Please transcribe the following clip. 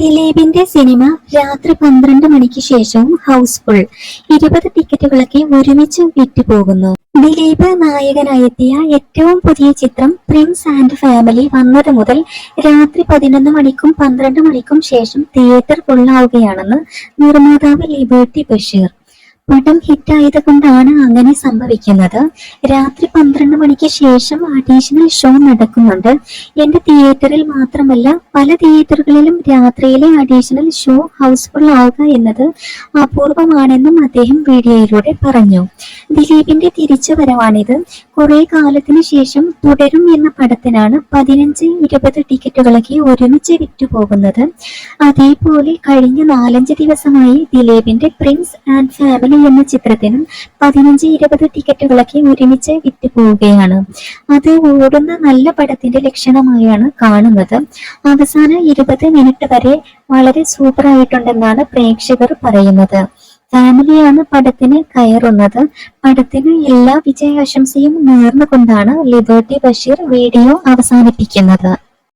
ദിലീപിന്റെ സിനിമ രാത്രി പന്ത്രണ്ട് മണിക്ക് ശേഷവും ഹൗസ്ഫുൾ. ഇരുപത് ടിക്കറ്റുകളൊക്കെ ഒരുമിച്ച് വിറ്റുപോകുന്നു. ദിലീപ് നായകനായെത്തിയ ഏറ്റവും പുതിയ ചിത്രം പ്രിൻസ് ആൻഡ് ഫാമിലി വന്നത് മുതൽ രാത്രി പതിനൊന്ന് മണിക്കും പന്ത്രണ്ട് മണിക്കും ശേഷം തിയേറ്റർ ഫുള്ളാവുകയാണെന്ന് നിർമ്മാതാവ് ലിബേർട്ടി ബഷീർ. പടം ഹിറ്റായത് കൊണ്ടാണ് അങ്ങനെ സംഭവിക്കുന്നത്. രാത്രി പന്ത്രണ്ട് മണിക്ക് ശേഷം അഡീഷണൽ ഷോ നടക്കുന്നുണ്ട്. എന്റെ തിയേറ്ററിൽ മാത്രമല്ല പല തിയേറ്ററുകളിലും രാത്രിയിലെ അഡീഷണൽ ഷോ ഹൗസ്ഫുൾ ആവുക എന്നത് അപൂർവമാണെന്നും അദ്ദേഹം വീഡിയോയിലൂടെ പറഞ്ഞു. ദിലീപിന്റെ തിരിച്ചുവരവാണിത് കുറെ കാലത്തിന് ശേഷം തുടരും എന്ന പടത്തിനാണ് പതിനഞ്ച് ഇരുപത് ടിക്കറ്റുകളൊക്കെ ഒരുമിച്ച് വിറ്റുപോകുന്നത്. അതേപോലെ കഴിഞ്ഞ നാലഞ്ച് ദിവസമായി ദിലീപിന്റെ പ്രിൻസ് ആൻഡ് ഫാമിലി എന്ന ചിത്രത്തിനും പതിനഞ്ച് ഇരുപത് ടിക്കറ്റുകളൊക്കെ ഒരുമിച്ച് വിറ്റ് പോവുകയാണ് അത് ഓടുന്ന നല്ല പടത്തിന്റെ ലക്ഷണമായാണ് കാണുന്നത്. അവസാന ഇരുപത് മിനിറ്റ് വരെ വളരെ സൂപ്പർ ആയിട്ടുണ്ടെന്നാണ് പ്രേക്ഷകർ പറയുന്നത്. ഫാമിലിയാണ് പടത്തിന് കയറുന്നത്. പടത്തിന് എല്ലാ വിജയാശംസയും നേർന്നുകൊണ്ടാണ് ലിബർട്ടി ബഷീർ വീഡിയോ അവസാനിപ്പിക്കുന്നത്.